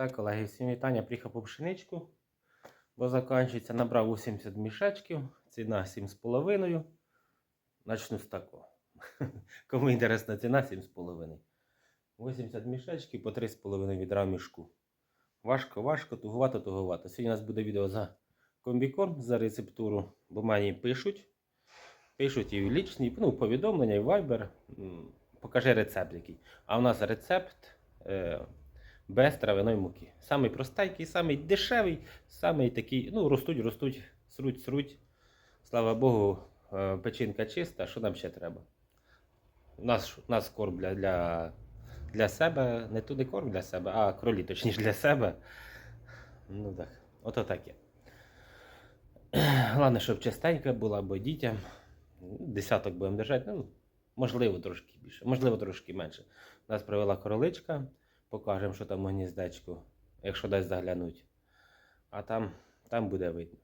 Так, колеги, всім вітання. Приїхав по пшеничку, бо закінчується. Набрав 80 мішечків, ціна 7,5. Начну з такого. Кому інтересна ціна 7,5. 80 мішечків по 3,5 відра мішку. Важко, важко, тугувато, тугувато. Сьогодні у нас буде відео за комбікорм, за рецептуру, бо мені пишуть. Пишуть і лічні, ну, повідомлення, і в Viber. Покажи рецепт який. А у нас рецепт е, без травяної муки. Самий простенький, самий дешевий, самий такий, ну, ростуть, ростуть, сруть, сруть. Слава Богу, е, печінка чиста, що нам ще треба? У нас, у нас корм для, для, для себе, не туди корм для себе, а кролі, точніше для себе. Ну так, ото таке. Головне, щоб чистенька була, бо дітям десяток будемо держати, ну, можливо, трошки більше, можливо, трошки менше. Нас привела короличка, покажемо, що там у гніздечку, якщо дасть заглянуть. А там, там буде видно.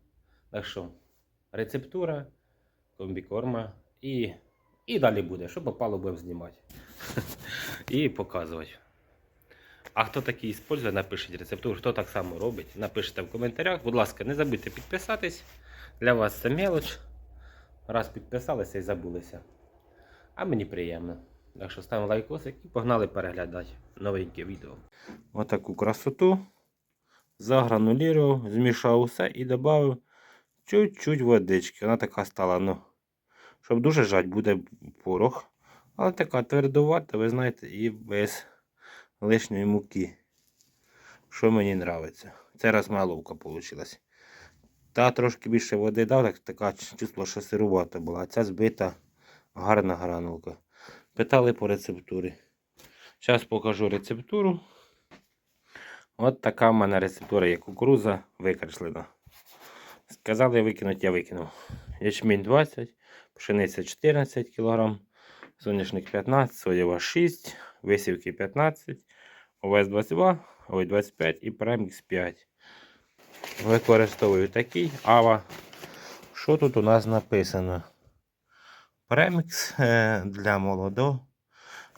Так що, рецептура, комбікорма і, і далі буде, що попало, будемо знімати. І показувати. А хто такий использує, напишіть рецептуру, хто так само робить, напишіть в коментарях. Будь ласка, не забудьте підписатись. Для вас це мелоч. Раз підписалися і забулися. А мені приємно. Так що ставимо лайкосик і погнали переглядати новеньке відео. Отаку красоту. Загранулірував, змішав усе і додав чуть-чуть водички. Вона така стала, ну, щоб дуже жать, буде порох. Але така твердувата, ви знаєте, і без лишньої муки. Що мені подобається. Це раз маловка вийшла. Та трошки більше води дав, так така чувство, що сирувата була. Ця збита гарна гранулка. Питали по рецептурі. Зараз покажу рецептуру. От така в мене рецептура є кукуруза викреслена. Сказали викинути, я викинув. Ячмінь 20, пшениця 14 кг, соняшник 15, соєва 6, висівки 15, овес 22, ой 25 і премікс 5. Використовую такий ава. Що тут у нас написано? Премікс е, для молодого.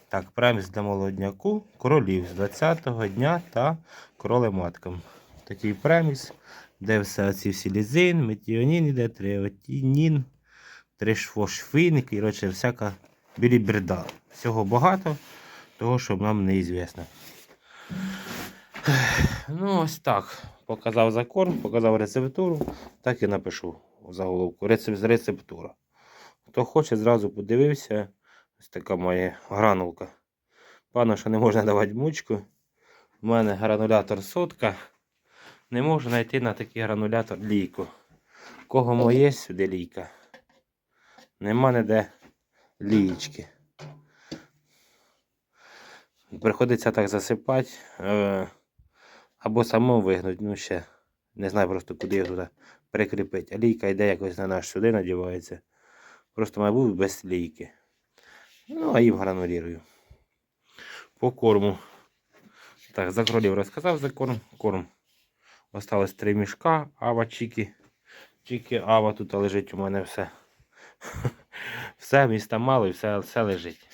Так, премікс для молодняку, кролів з 20-го дня та кролематкам. Такий премікс, де все ці всі лізин, метіонін іде, триотінін, тришфошфін, коротше, всяка біліберда. Всього багато, того, що нам не ізвісно. Ну, ось так. Показав закорм, показав рецептуру, так і напишу заголовку. Рецеп... Рецептура. Хто хоче, зразу подивився. Ось така моя гранулка. Пану, що не можна давати мучку. У мене гранулятор сотка. Не можу знайти на такий гранулятор лійку. Кого моє сюди лійка? Нема ніде лієчки. Приходиться так засипати. Е, або самому вигнуть, ну ще. Не знаю просто куди його туди прикріпити. А лійка йде якось на наш сюди надівається. Просто має бути без лійки. Ну, а їм гранулірую. По корму. Так, за кролів розказав за корм. Корм. Осталось три мішка, ава чіки. Чіки, ава тут лежить у мене все. Все, міста мало і все, все лежить.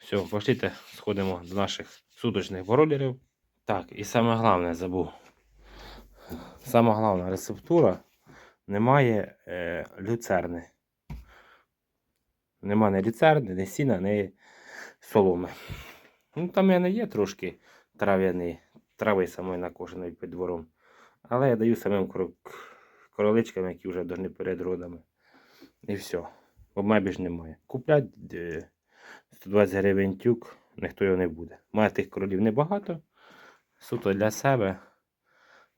Все, пошліте, сходимо до наших суточних боролерів. Так, і саме головне забув. Саме головна рецептура немає е, люцерни. Нема ні люцерни, ні сіна, ні соломи. Ну, там в мене є трошки трав'яний, трави самої накошеної під двором. Але я даю самим короличкам, які вже повинні перед родами. І все. Бо мебі ж немає. Куплять е, 120 гривень тюк, ніхто його не буде. Має тих королів небагато. Суто для себе.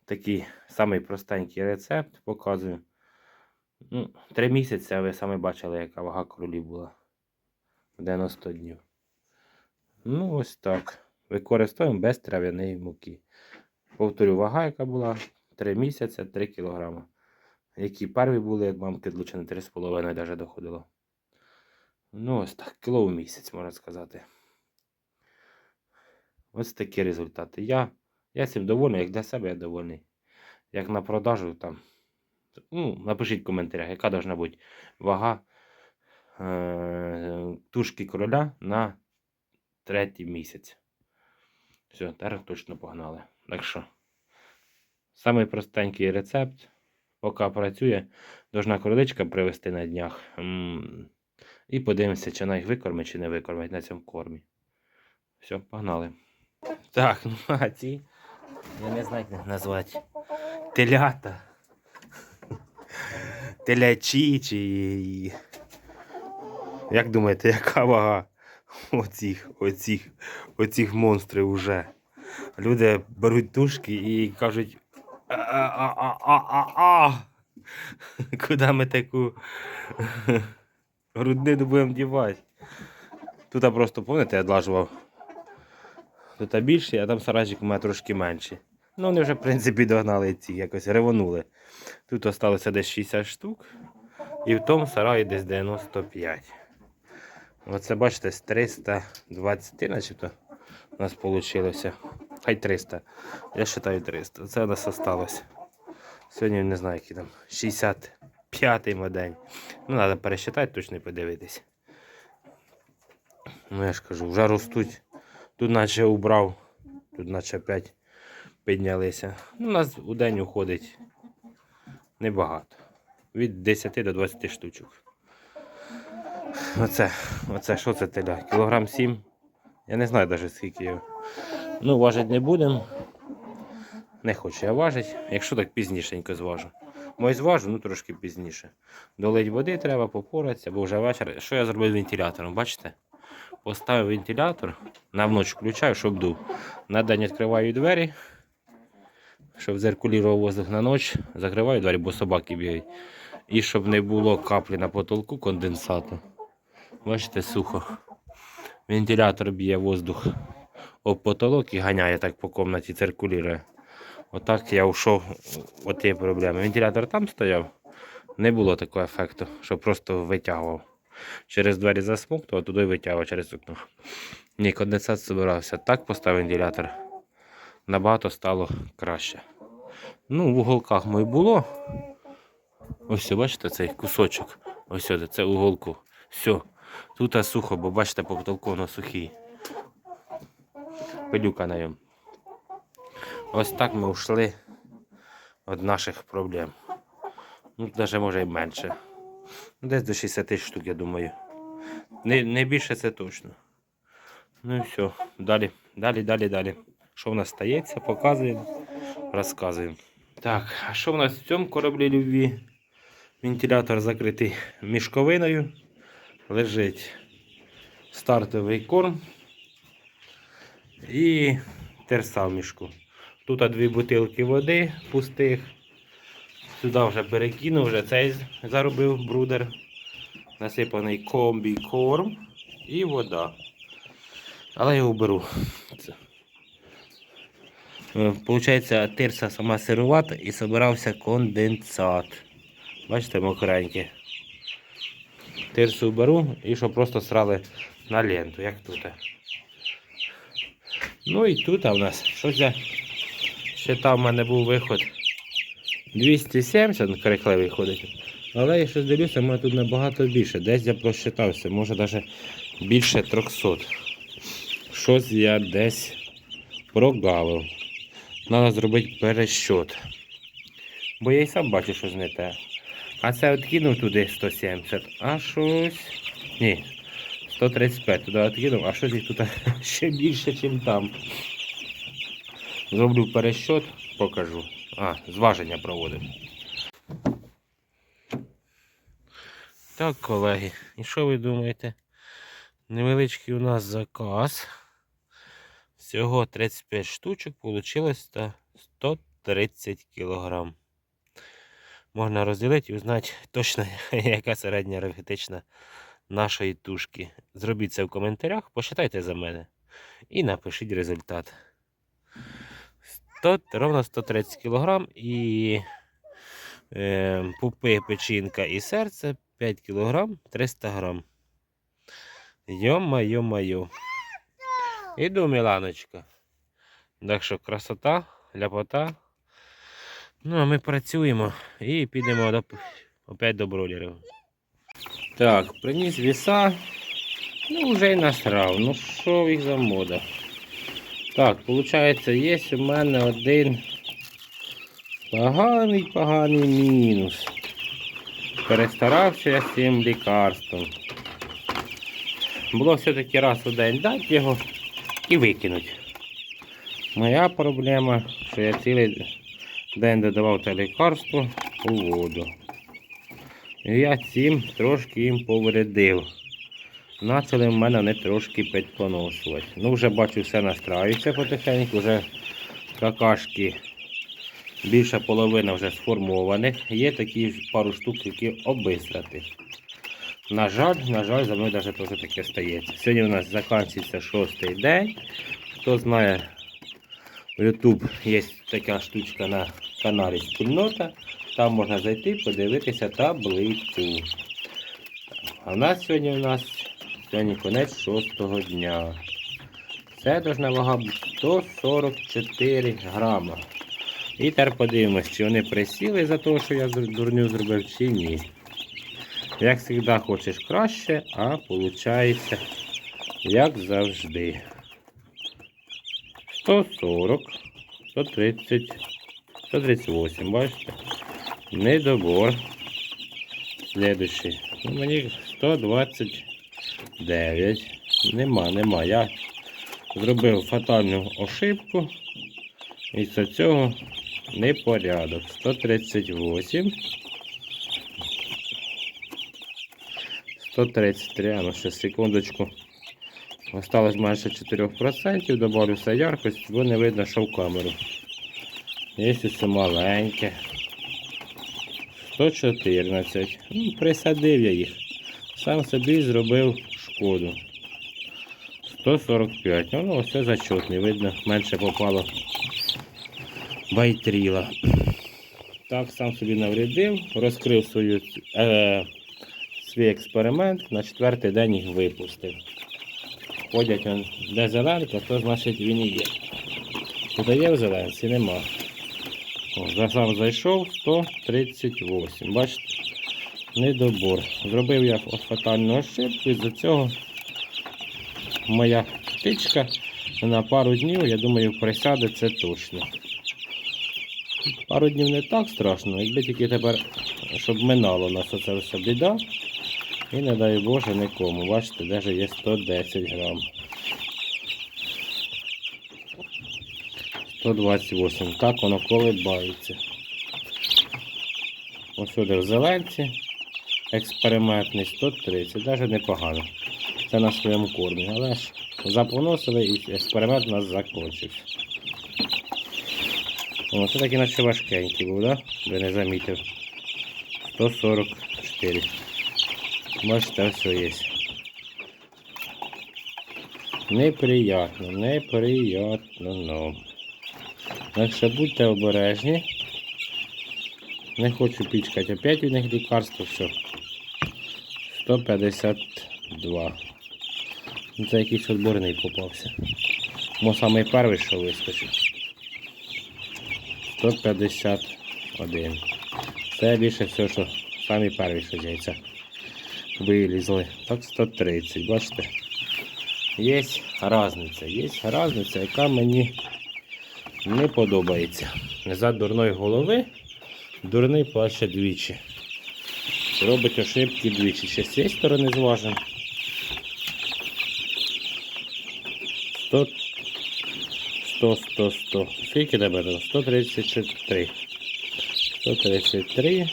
Такий самий простенький рецепт показую. Ну, три місяці ви самі бачили, яка вага королів була. 90 днів. Ну, ось так. Використовуємо без трав'яної муки. Повторю, вага, яка була 3 місяці, 3 кг. Які перві були, як мамки відлучені 3,5 навіть доходило. Ну, ось так, кіло в місяць, можна сказати. Ось такі результати. Я, я цим довольний, як для себе я довольний. Як на продажу там. Ну, напишіть в коментарях, яка должна бути вага е- тушки короля на третій місяць. Все, тепер точно погнали. Так що, самий простенький рецепт, поки працює, должна кроличка привезти на днях. М, І подивимося, чи вона їх викормить, чи не викормить на цьому кормі. Все, погнали. Так, ну а ці. Я не знаю, як їх назвати. Телята. Телячі чи. Як думаєте, яка вага оцих, оцих, оцих монстрів уже? Люди беруть тушки і кажуть. А-а-а-а-а-а. Куди ми таку груднину будемо дівати? Тут просто, пам'ятаєте, я одлажував. Тут більше, а там саражик у мене трошки менші. Ну, вони вже, в принципі, догнали ці, якось ревонули. Тут залишилося десь 60 штук, і в тому сараї десь 95. Оце, бачите, з 320, начебто, у нас вийшло. Хай 300. Я вважаю 300. Це у нас залишилось. Сьогодні не знаю, який там 65-й мо день. Ну, треба пересчитати, точно подивитись. Ну, я ж кажу, вже ростуть. Тут наче убрав, тут наче опять піднялися. Ну, у нас у день уходить небагато. Від 10 до 20 штучок. Оце, оце, що це теля? Кілограм 7. Я не знаю навіть скільки його. Ну, важити не будемо. Не хочу я важити. Якщо так пізнішенько зважу. Мой зважу, ну трошки пізніше. Долить води треба, попоратися, бо вже вечір. Що я зробив вентилятором, бачите? Поставив вентилятор, на вночі включаю, щоб дув. На день відкриваю двері, щоб циркулював воздух на ніч, закриваю двері, бо собаки бігають. І щоб не було каплі на потолку конденсату. Бачите, сухо. Вентилятор б'є воздух об потолок і ганяє так по кімнаті, циркулює. Отак я йшов от тієї проблеми. Вентилятор там стояв, не було такого ефекту, що просто витягував. Через двері засмоктував, туди витягував через вікно. Ні, конденсат збирався. Так поставив вентилятор. Набагато стало краще. Ну, в уголках ми було. Ось, бачите, цей кусочок. Ось сюди, це уголку. Все. Тут сухо, бо бачите, по потолку воно сухий. Пилюка на ньому. Ось так ми ушли від наших проблем. Ну, навіть може і менше. Ну, Десь до 60 штук, я думаю. Не, не більше це точно. Ну і все. Далі, далі, далі, далі. Що в нас стається, показуємо, розказуємо. Так, а що в нас в цьому кораблі любві? Вентилятор закритий мішковиною. Лежить стартовий корм і терса в мішку. Тут дві бутилки води пустих. Сюди вже перекинув, вже цей заробив брудер. Насипаний комбі корм і вода. Але я його беру. Це. Е, Получається, тирса сама сирувата і збирався конденсат. Бачите, мокреньке. Тирсу беру і щоб просто срали на ленту, як тут. Ну і тут у нас щось я ще там в мене був виход 270 крикливий ходить. Але я щось дивлюся, мене тут набагато більше. Десь я просчитався, може навіть більше 300. Щось я десь прогавив. Треба зробити перещот. Бо я і сам бачу, що не те. А це от кинув туди 170, а щось. Ні, 135 туди откинув, а щось їх тут ще більше, ніж там. Зроблю перещот, покажу. А, зваження проводив. Так, колеги, і що ви думаєте? Невеличкий у нас заказ. Всього 35 штучок, вийшло 130 кілограм. Можна розділити і узнати точно, яка середня енергетична нашої тушки. Зробіть це в коментарях, посчитайте за мене і напишіть результат. 100, ровно 130 кг і е, пупи, печінка і серце 5 кг 300 г. Йо-майо-майо. Іду, Міланочка. Так що красота, ляпота. Ну, а ми працюємо і підемо до, опять до бролерів. Так, приніс віса. Ну, вже й насрав. Ну що їх за мода? Так, виходить, є у мене один поганий поганий мінус. Перестарався я з цим лікарством. Було все-таки раз у день дати його і викинути. Моя проблема, що я цілий день додавав те лікарство у воду. І я цим трошки їм повредив. Почали в мене вони трошки підпоношувати. Ну, вже бачу, все настраюється потихеньку, вже какашки більша половина вже сформованих. Є такі пару штук, які обистрати. На жаль, на жаль, за мною навіть теж таке стається. Сьогодні у нас закінчується шостий день. Хто знає, в YouTube є така штучка на каналі Спільнота. Там можна зайти, подивитися таблицю. А в нас сьогодні у нас сьогодні кінець шостого дня. Це должна вага бути 144 грама. І тепер подивимось, чи вони присіли за те, що я дурню зробив, чи ні. Як завжди хочеш краще, а виходить, як завжди. 140, 130, 138, бачите? Недобор. Следующий. Ну, мені 129. Нема, нема. Я зробив фатальну ошибку. І з цього непорядок. 138. 133, а ну ще секундочку. Осталось майже 4%, добавлю яркость, бо не видно, що в камеру. Є усе маленьке. 114. Ну, присадив я їх. Сам собі зробив шкоду. 145. Ну, ну все зачетне, видно, менше попало байтріла. Так, сам собі наврядив, розкрив свою, е, свій експеримент, на четвертий день їх випустив. Ходять он, де зеленка, то значить він і є. Тут є в зеленці, нема. О, сам зайшов 138. Бачите? Недобор. Зробив я фатальну ошибку, і за цього моя птичка на пару днів, я думаю, присяде це точно. Пару днів не так страшно, якби тільки тепер, щоб минало нас оце все біда. І не дай Боже нікому. Бачите, навіть є 110 грам. 128. Так воно колибається. Ось сюди в зеленці. Експериментний 130. Навіть непогано. Це на своєму кормі. Але ж запоносили і експеримент у нас закінчився. О, це такий наче важкенький був, да? Ви не замітив. 144. Бачите, все є. Неприятно, неприятно. Ну. Так що будьте обережні. Не хочу пічкати опять від них лікарство, все. 152. Ну, Це якийсь відборний попався. Мо самий перший, що вискочив. 151. Це більше все, що самі перші, що з вилізли. Так 130, бачите? Є різниця, є різниця, яка мені не подобається. За дурної голови дурний плаче двічі. Робить ошибки двічі. Ще з цієї сторони зважимо. 100, 100, 100, 100. Скільки тебе там? 133. 133.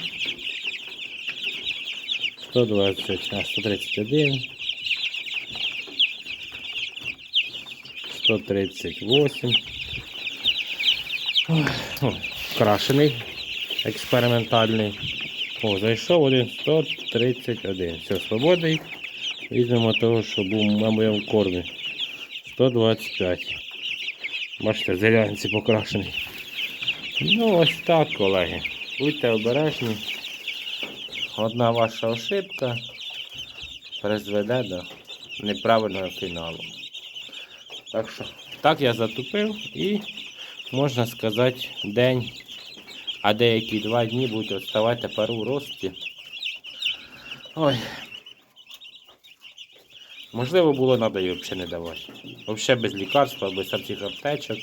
120, а 131. 138. Ой, ой, Крашений, експериментальний. О, зайшов один 131. Все, свободний. Візьмемо того, що був на моєму кормі. 125. Бачите, зелянці покрашений. Ну, ось так, колеги. Будьте обережні. Одна ваша ошибка призведе до неправильного фіналу. Так що, так я затупив і, можна сказати, день, а деякі два дні будуть відставати тепер у рості. Ой. Можливо, було треба її взагалі не давати. Взагалі без лікарства, без цих аптечок.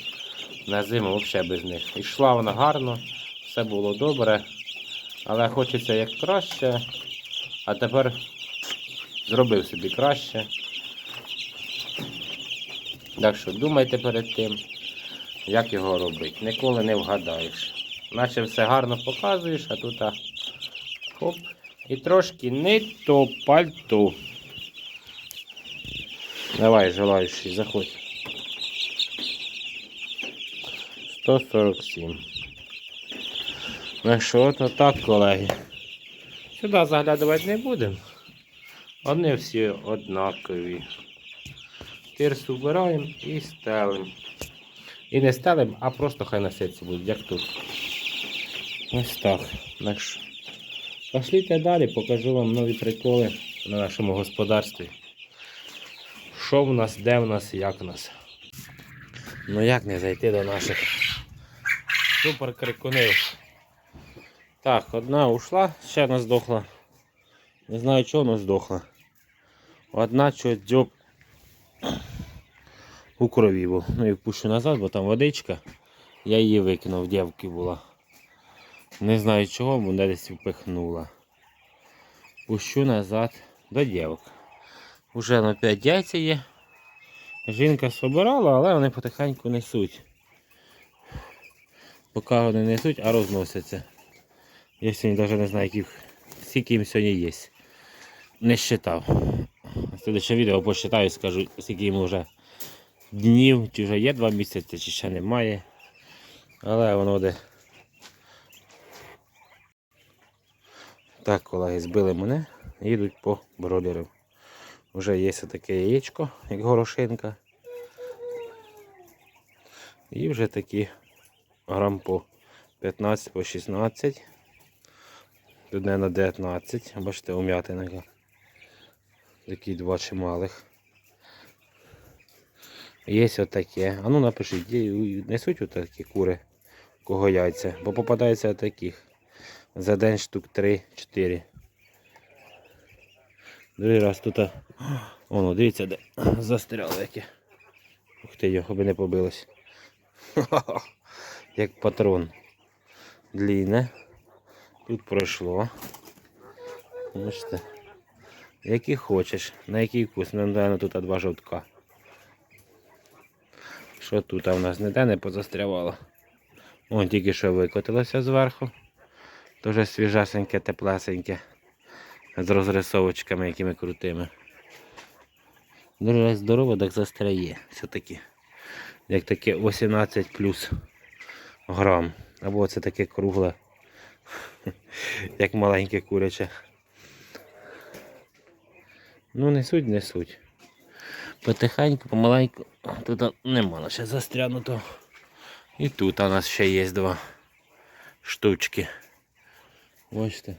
На зиму взагалі без них. Ішла вона гарно, все було добре. Але хочеться як краще. А тепер зробив собі краще. Так що думайте перед тим, як його робити. Ніколи не вгадаєш. Наче все гарно показуєш, а тут а, хоп. І трошки не то пальто. Давай, желаючий, заходь. 147. Ну що, то так, колеги. Сюди заглядувати не будемо. Вони всі однакові. Тирс убираємо і стелимо. І не стелимо, а просто хай носиться будуть, як тут. Ось. Так Пошліте далі, покажу вам нові приколи на нашому господарстві. Що в нас, де в нас, як в нас. Ну як не зайти до наших супер крикунів. Так, одна ушла, ще одна здохла. Не знаю чого вона здохла. Одна чогось дзьоб у крові був. Ну і впущу назад, бо там водичка. Я її викинув, дівки була. Не знаю чого, бо десь впихнула. Пущу назад до дівок. Уже на 5 яйця є. Жінка собирала, але вони потихеньку несуть. Поки вони несуть, а розносяться. Я сьогодні навіть не знаю, яких, скільки їм сьогодні є. Не считав. Следующее відео посчитаю скажу, скільки їм вже днів, чи вже є два місяці, чи ще немає. Але воно де. Так, колеги, збили мене, їдуть по бролеру. Вже є таке яєчко, як горошинка. І вже такі грам по 15 по 16. Тут не на 19. Бачите, ум'ятинка. Такі два чималих. Є отаке. А ну напишіть, несуть отакі кури, кого яйця, бо попадається таких. За день штук 3-4. Другий раз тут. Воно, дивіться, де застряло яке. Ух ти, його би не побилось. Як патрон. Длінне. Тут пройшло. Бачите. Який хочеш, на який вкус. Ну, наверное, тут два жовтка. Що тут а в нас ніде не позастрявало. Вон тільки що викотилося зверху. Дуже свіжасеньке, теплесеньке. З розрисовочками якими крутими. Дуже здорово, так застряє все-таки. Як таке 18 плюс грам. Або це таке кругле, як маленьке куряче. Ну, несуть, несуть. Потихеньку, помаленьку. Тут нема ще застрянуто. І тут у нас ще є два штучки. Бачите.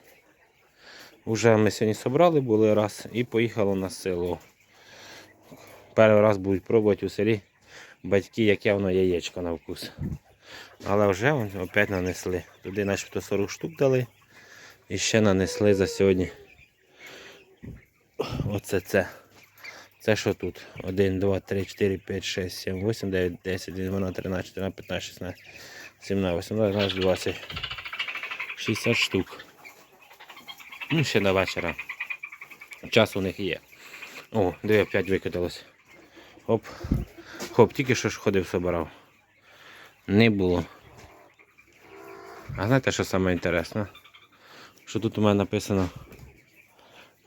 Уже ми сьогодні зібрали були раз і поїхали на село. Перший раз будуть пробувати у селі батьки, яке воно яєчко на вкус. Але вже вон опять нанесли. Туди начебто 40 штук дали. І ще нанесли за сьогодні. Оце це. Це що тут? 1, 2, 3, 4, 5, 6, 7, 8, 9, 10, 12, 13, 14, 15, 16, 17, 18, 19, 20. 60 штук. Ну, ще до вечора. Час у них є. О, диви, 5 викидалось. Хоп. Хоп, тільки що ж ходив, собирав. Не було. А знаєте, що саме інтересне? Що тут у мене написано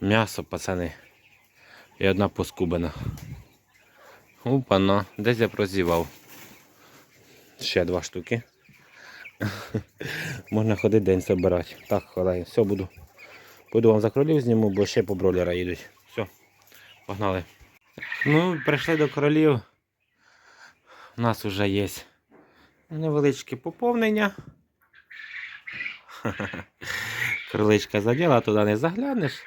м'ясо, пацани. І одна поскубана. Опана, десь я прозівав. Ще два штуки. Можна ходити день збирати. Так, колеги, все буду. Буду вам за кролів зніму, бо ще по бролера їдуть. Все, погнали. Ну, прийшли до кролів. У нас вже є невеличке поповнення. Криличка заділа, туди не заглянеш.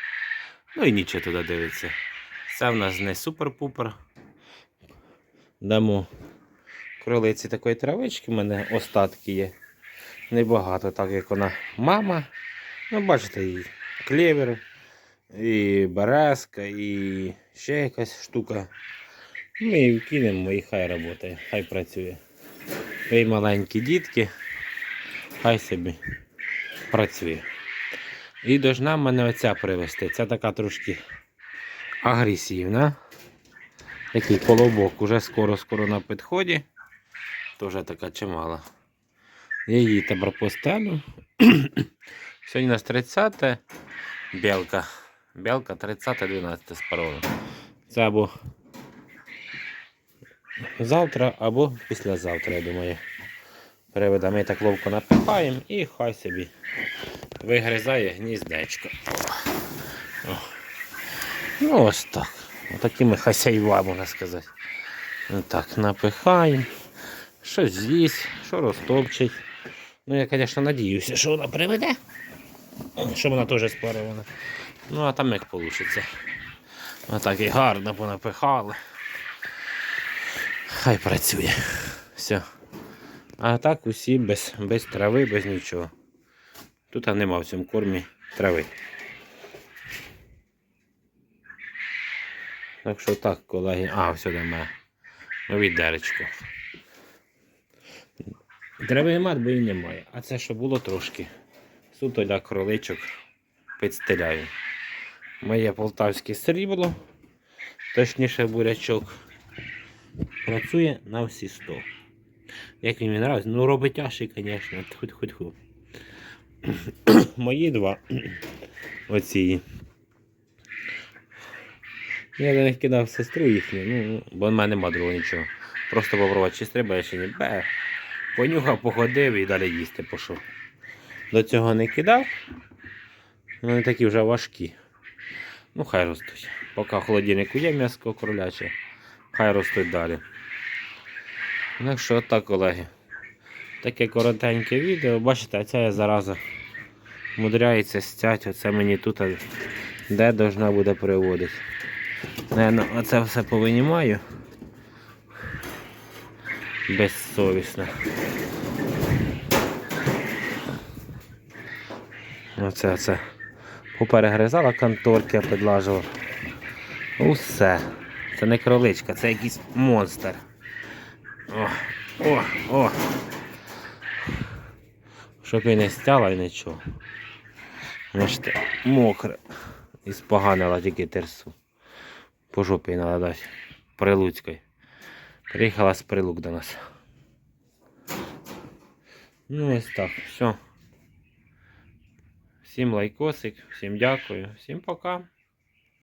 Ну і нічого туди дивиться. Це в нас не супер-пупер. Дамо кролиці такої травички, в мене остатки є. Небагато, так як вона мама. Ну, бачите, її клевер, і березка, і ще якась штука. Ми її вкинемо і хай працює, хай працює. Ви маленькі дітки, хай собі працює. І должна мене оця привезти. Це така трошки агресивна. Такий колобок уже скоро-скоро на підході. Тоже така чимала. Я її тепер поставлю. Сьогодні у нас 30 білка. Білка 30-12 з паролем. Це або завтра, або післязавтра, я думаю. Переведемо Ми так ловко напихаємо і хай собі вигризає гніздечко. Ну ось так. Отакими хазяїва, можна сказати. Так, напихаємо. Щось з'їсть, що розтопчить. Ну, я, звісно, надіюся, що вона приведе. Що вона теж спарювана. Ну, а там як вийде. Отак і гарно понапихали. Хай працює. Все. А так усі без, без трави, без нічого. Тут нема в цьому кормі трави. Так що так, колеги. А, все немає. Відеречко. Трави нема, бо і немає. А це що було трошки. Суто для кроличок підстеляю. Моє полтавське срібло, точніше бурячок. Працює на всі 100. Як він нравиться? Ну роботяший, звісно, тьху-тьху-тьху. Мої два. Оці. Я до них кидав сестру їхню, ну, бо в мене нема другого нічого. Просто попробувати, чи стрибає, чи ні. Бе. Понюхав, походив і далі їсти пішов. До цього не кидав. Вони такі вже важкі. Ну, хай ростуть. Поки в холодильнику є м'ясо кроляче, хай ростуть далі. Ну що так, колеги. Таке коротеньке відео. Бачите, ця я зараза мудряється стять. Оце мені тут де должна буде приводити. Наверно, оце все повинімаю. Безсовісно. Оце оце. Поперегризала конторки, я підлажував. Усе. Це не кроличка, це якийсь монстр. О, о, о. Щоб і не стяла і нічого. Бачите, мокре. І споганила тільки терсу. По жопі треба дати. Прилуцької. Приїхала з прилук до нас. Ну ось так, все. Всім лайкосик, всім дякую, всім пока.